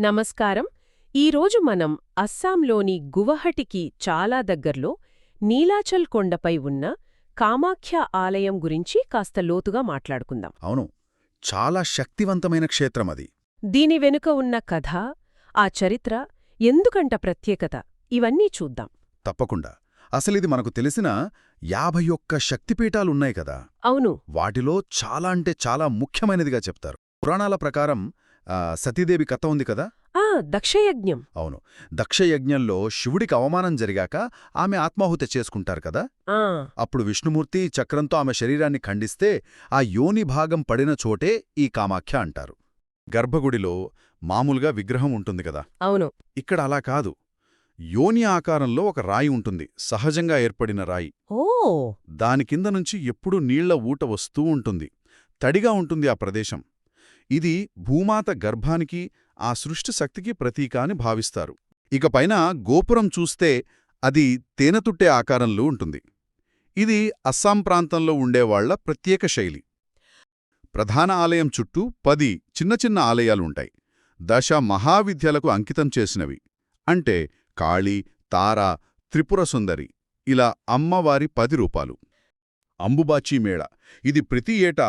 నమస్కారం. ఈరోజు మనం అస్సాంలోని గువహటికి చాలా దగ్గర్లో నీలాచల్ కొండపై ఉన్న కామాఖ్య ఆలయం గురించి కాస్త లోతుగా మాట్లాడుకుందాం. అవును. చాలా శక్తివంతమైన క్షేత్రం అది. దీని వెనుక ఉన్న కథ ఆ చరిత్ర ఎందుకంట ప్రత్యేకత ఇవన్నీ చూద్దాం. తప్పకుండా. అసలిది మనకు తెలిసిన యాభై ఒక్క శక్తిపీఠాలున్నాయి కదా. అవును. వాటిలో చాలా అంటే చాలా ముఖ్యమైనదిగా చెప్తారు. పురాణాల ప్రకారం సతీదేవి కథ ఉంది కదా? ఆ దక్షయజ్ఞం. అవును. దక్షయజ్ఞంలో శివుడికి అవమానం జరిగాక ఆమె ఆత్మాహుతి చేసుకుంటారు కదా? అప్పుడు విష్ణుమూర్తి చక్రంతో ఆమె శరీరాన్ని ఖండిస్తే ఆ యోని భాగం పడిన చోటే ఈ కామాఖ్య అంటారు. గర్భగుడిలో మామూలుగా విగ్రహం ఉంటుంది కదా? అవును. ఇక్కడ అలా కాదు. యోని ఆకారంలో ఒక రాయి ఉంటుంది. సహజంగా ఏర్పడిన రాయి. ఓ! దాని కింద నుంచి ఎప్పుడూ నీళ్ళ ఊట వస్తూ ఉంటుంది. తడిగా ఉంటుంది ఆ ప్రదేశం. ఇది భూమాత గర్భానికి ఆ సృష్టి శక్తికి ప్రతీక అని భావిస్తారు. ఇకపైన గోపురం చూస్తే అది తేనెతుట్టే ఆకారంలో ఉంటుంది. ఇది అస్సాం ప్రాంతంలో ఉండేవాళ్ళ ప్రత్యేక శైలి. ప్రధాన ఆలయం చుట్టూ పది చిన్న చిన్న ఆలయాలుంటాయి. దశ మహావిద్యలకు అంకితం చేసినవి. అంటే కాళీ తార త్రిపుర సుందరి ఇలా అమ్మవారి పది రూపాలు. అంబుబాచీ మేళ. ఇది ప్రతి ఏటా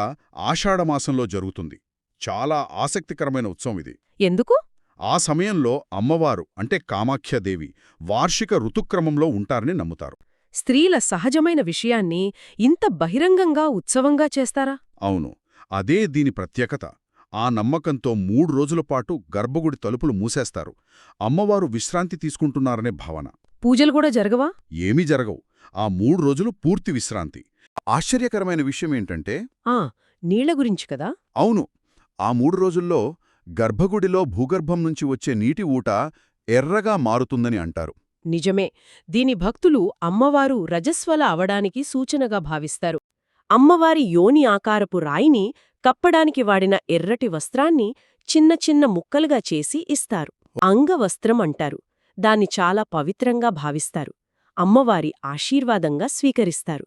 ఆషాఢమాసంలో జరుగుతుంది. చాలా ఆసక్తికరమైన ఉత్సవం ఇది. ఎందుకు? ఆ సమయంలో అమ్మవారు అంటే కామాఖ్యదేవి వార్షిక ఋతుక్రమంలో ఉంటారని నమ్ముతారు. స్త్రీల సహజమైన విషయాన్ని ఇంత బహిరంగంగా ఉత్సవంగా చేస్తారా? అవును. అదే దీని ప్రత్యేకత. ఆ నమ్మకంతో మూడు రోజుల పాటు గర్భగుడి తలుపులు మూసేస్తారు. అమ్మవారు విశ్రాంతి తీసుకుంటున్నారనే భావన. పూజలు కూడా జరగవా? ఏమీ జరగవు. ఆ మూడు రోజులు పూర్తి విశ్రాంతి. ఆశ్చర్యకరమైన విషయం ఏంటంటే ఆ నీళ్ళ గురించి కదా? అవును. ఆ మూడు రోజుల్లో గర్భగుడిలో భూగర్భం నుంచి వచ్చే నీటి ఊట ఎర్రగా మారుతుందని అంటారు. నిజమే. దీని భక్తులు అమ్మవారు రజస్వల అవడానికి సూచనగా భావిస్తారు. అమ్మవారి యోని ఆకారపు రాయిని కప్పడానికి వాడిన ఎర్రటి వస్త్రాన్ని చిన్న చిన్న ముక్కలుగా చేసి ఇస్తారు. అంగవస్త్రం అంటారు. దాన్ని చాలా పవిత్రంగా భావిస్తారు. అమ్మవారి ఆశీర్వాదంగా స్వీకరిస్తారు.